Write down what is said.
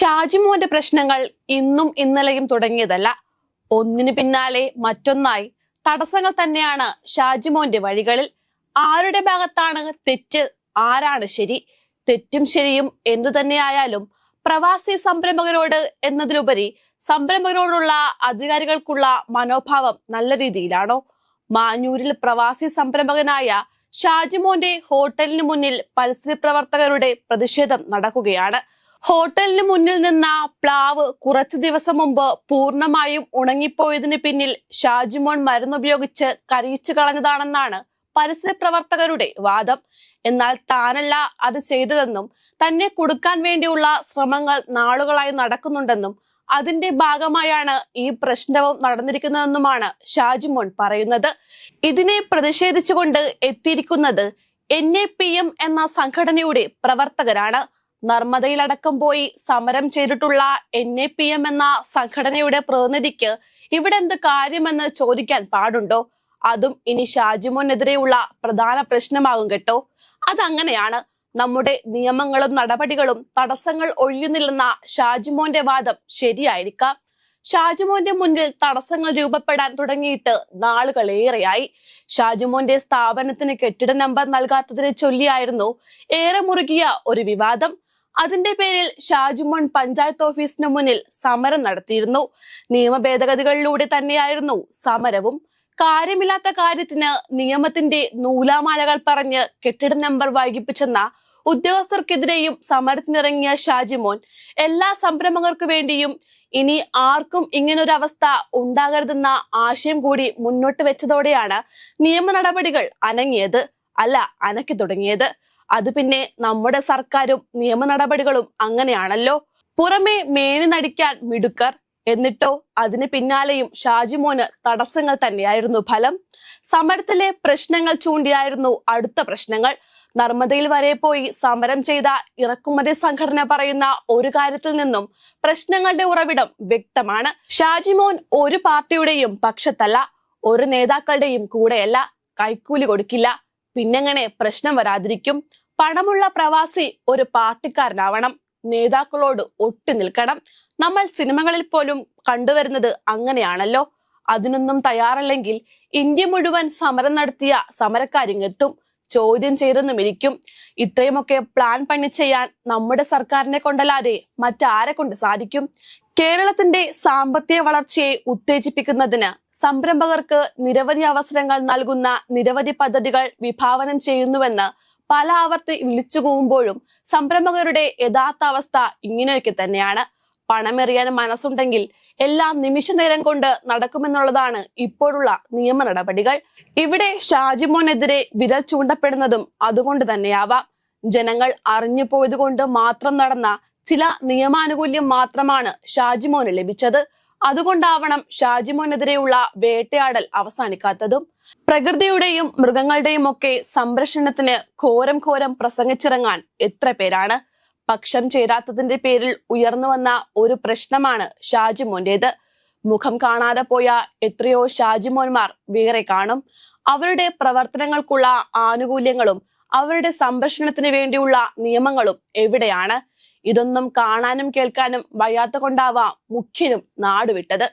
ഷാജിമോന്റെ പ്രശ്നങ്ങൾ ഇന്നും ഇന്നലെയും തുടങ്ങിയതല്ല. ഒന്നിന് പിന്നാലെ മറ്റൊന്നായി. തടസ്സങ്ങൾ തന്നെയാണ് ഷാജിമോന്റെ വഴികളിൽ. ആരുടെ ഭാഗത്താണ് തെറ്റ്? ആരാണ് ശരി? തെറ്റും ശരിയും എന്തു തന്നെയായാലും പ്രവാസി സംരംഭകരോട് എന്നതിലുപരി സംരംഭകരോടുള്ള അധികാരികൾക്കുള്ള മനോഭാവം നല്ല രീതിയിലാണോ? മാഞ്ഞൂരിൽ പ്രവാസി സംരംഭകനായ ഷാജിമോന്റെ ഹോട്ടലിന് മുന്നിൽ പരിസ്ഥിതി പ്രവർത്തകരുടെ പ്രതിഷേധം നടക്കുകയാണ്. ഹോട്ടലിന് മുന്നിൽ നിന്ന പ്ലാവ് കുറച്ചു ദിവസം മുമ്പ് പൂർണമായും ഉണങ്ങിപ്പോയതിന് പിന്നിൽ ഷാജിമോൻ മരുന്നുപയോഗിച്ച് കരിയിച്ചു കളഞ്ഞതാണെന്നാണ് പരിസ്ഥിതി പ്രവർത്തകരുടെ വാദം. എന്നാൽ താനല്ല അത് ചെയ്തതെന്നും തന്നെ കൊടുക്കാൻ വേണ്ടിയുള്ള ശ്രമങ്ങൾ നാളുകളായി നടക്കുന്നുണ്ടെന്നും അതിന്റെ ഭാഗമായാണ് ഈ പ്രശ്നവും നടന്നിരിക്കുന്നതെന്നുമാണ് ഷാജിമോൻ പറയുന്നത്. ഇതിനെ പ്രതിഷേധിച്ചുകൊണ്ട് എത്തിയിരിക്കുന്നത് എൻ എ പി എം എന്ന സംഘടനയുടെ പ്രവർത്തകരാണ്. നർമ്മദയിലടക്കം പോയി സമരം ചെയ്തിട്ടുള്ള എൻ എ പി എം എന്ന സംഘടനയുടെ പ്രതിനിധിക്ക് ഇവിടെ എന്ത് കാര്യമെന്ന് ചോദിക്കാൻ പാടുണ്ടോ? അതും ഇനി ഷാജിമോനെതിരെയുള്ള പ്രധാന പ്രശ്നമാകും കേട്ടോ. അതങ്ങനെയാണ് നമ്മുടെ നിയമങ്ങളും നടപടികളും തടസ്സങ്ങൾ ഒഴിയുന്നില്ലെന്ന ഷാജിമോന്റെ വാദം ശരിയായിരിക്കാം. ഷാജിമോന്റെ മുന്നിൽ തടസ്സങ്ങൾ രൂപപ്പെടാൻ തുടങ്ങിയിട്ട് നാളുകളേറെയായി. ഷാജിമോന്റെ സ്ഥാപനത്തിന് കെട്ടിട നമ്പർ നൽകാത്തതിനെ ചൊല്ലിയായിരുന്നു ഏറെ മുറുകിയ ഒരു വിവാദം. അതിന്റെ പേരിൽ ഷാജിമോൻ പഞ്ചായത്ത് ഓഫീസിന് മുന്നിൽ സമരം നടത്തിയിരുന്നു. നിയമ ഭേദഗതികളിലൂടെ തന്നെയായിരുന്നു സമരവും. കാര്യമില്ലാത്ത കാര്യത്തിന് നിയമത്തിന്റെ നൂലാമാലകൾ പറഞ്ഞ് കെട്ടിട നമ്പർ വൈകിപ്പിച്ചെന്ന ഉദ്യോഗസ്ഥർക്കെതിരെയും സമരത്തിനിറങ്ങിയ ഷാജിമോൻ എല്ലാ സംരംഭകർക്കു വേണ്ടിയും ഇനി ആർക്കും ഇങ്ങനൊരു അവസ്ഥ ഉണ്ടാകരുതെന്ന ആശയം കൂടി മുന്നോട്ട് വെച്ചതോടെയാണ് നിയമ നടപടികൾ അനങ്ങിയത്. അല്ല അനക്കി തുടങ്ങിയത്. അത് പിന്നെ നമ്മുടെ സർക്കാരും നിയമ നടപടികളും അങ്ങനെയാണല്ലോ. പുറമെ മേനി നടിക്കാൻ മിടുക്കർ എന്നിട്ടോ അതിന് പിന്നാലെയും ഷാജിമോന് തടസ്സങ്ങൾ തന്നെയായിരുന്നു ഫലം. സമരത്തിലെ പ്രശ്നങ്ങൾ ചൂണ്ടിയായിരുന്നു അടുത്ത പ്രശ്നങ്ങൾ. നർമ്മദയിൽ വരെ പോയി സമരം ചെയ്ത ഇറക്കുമതി സംഘടന പറയുന്ന ഒരു കാര്യത്തിൽ നിന്നും പ്രശ്നങ്ങളുടെ ഉറവിടം വ്യക്തമാണ്. ഷാജിമോൻ ഒരു പാർട്ടിയുടെയും പക്ഷത്തല്ല ഒരു നേതാക്കളുടെയും കൂടെയല്ല കൈക്കൂലി കൊടുക്കില്ല. പിന്നെങ്ങനെ പ്രശ്നം വരാതിരിക്കും. പണമുള്ള പ്രവാസി ഒരു പാർട്ടിക്കാരനാവണം. നേതാക്കളോട് ഒട്ടി നിൽക്കണം. നമ്മൾ സിനിമകളിൽ പോലും കണ്ടുവരുന്നത് അങ്ങനെയാണല്ലോ. അതിനൊന്നും തയ്യാറല്ലെങ്കിൽ ഇന്ത്യ മുഴുവൻ സമരം നടത്തിയ സമരക്കാരിങ്ങെത്തും. ചോദ്യം ചെയ്തെന്നും ഇരിക്കും. ഇത്രയുമൊക്കെ പ്ലാൻ പണി ചെയ്യാൻ നമ്മുടെ സർക്കാരിനെ കൊണ്ടല്ലാതെ മറ്റാരെ കൊണ്ട് സാധിക്കും? കേരളത്തിന്റെ സാമ്പത്തിക വളർച്ചയെ ഉത്തേജിപ്പിക്കുന്നതിന് സംരംഭകർക്ക് നിരവധി അവസരങ്ങൾ നൽകുന്ന നിരവധി പദ്ധതികൾ വിഭാവനം ചെയ്യുന്നുവെന്ന് പല ആവർത്തി വിളിച്ചു കൂവുമ്പോഴും സംരംഭകരുടെ യഥാർത്ഥ അവസ്ഥ ഇങ്ങനെയൊക്കെ തന്നെയാണ്. പണമെറിയാൻ മനസ്സുണ്ടെങ്കിൽ എല്ലാ നിമിഷ നേരം കൊണ്ട് നടക്കുമെന്നുള്ളതാണ് ഇപ്പോഴുള്ള നിയമ നടപടികൾ. ഇവിടെ ഷാജിമോനെതിരെ വിരൽ ചൂണ്ടപ്പെടുന്നതും അതുകൊണ്ട് തന്നെയാവാം. ജനങ്ങൾ അറിഞ്ഞു പോയതുകൊണ്ട് മാത്രം നടന്ന ചില നിയമാനുകൂല്യം മാത്രമാണ് ഷാജിമോന് ലഭിച്ചത്. അതുകൊണ്ടാവണം ഷാജിമോനെതിരെയുള്ള വേട്ടയാടൽ അവസാനിക്കാത്തതും. പ്രകൃതിയുടെയും മൃഗങ്ങളുടെയും ഒക്കെ സംരക്ഷണത്തിന് ഘോരം ഘോരം പ്രസംഗിച്ചിറങ്ങാൻ എത്ര പേരാണ്? പക്ഷം ചേരാത്തതിന്റെ പേരിൽ ഉയർന്നു വന്ന ഒരു പ്രശ്നമാണ് ഷാജിമോന്റേത്. മുഖം കാണാതെ പോയ എത്രയോ ഷാജിമോന്മാർ വേറെ കാണും. അവരുടെ പ്രവർത്തനങ്ങൾക്കുള്ള ആനുകൂല്യങ്ങളും അവരുടെ സംരക്ഷണത്തിന് വേണ്ടിയുള്ള നിയമങ്ങളും എവിടെയാണ്? ഇതൊന്നും കാണാനും കേൾക്കാനും വയ്യാത്ത കൊണ്ടാവാം മുഖ്യനും നാടുവിട്ടത്.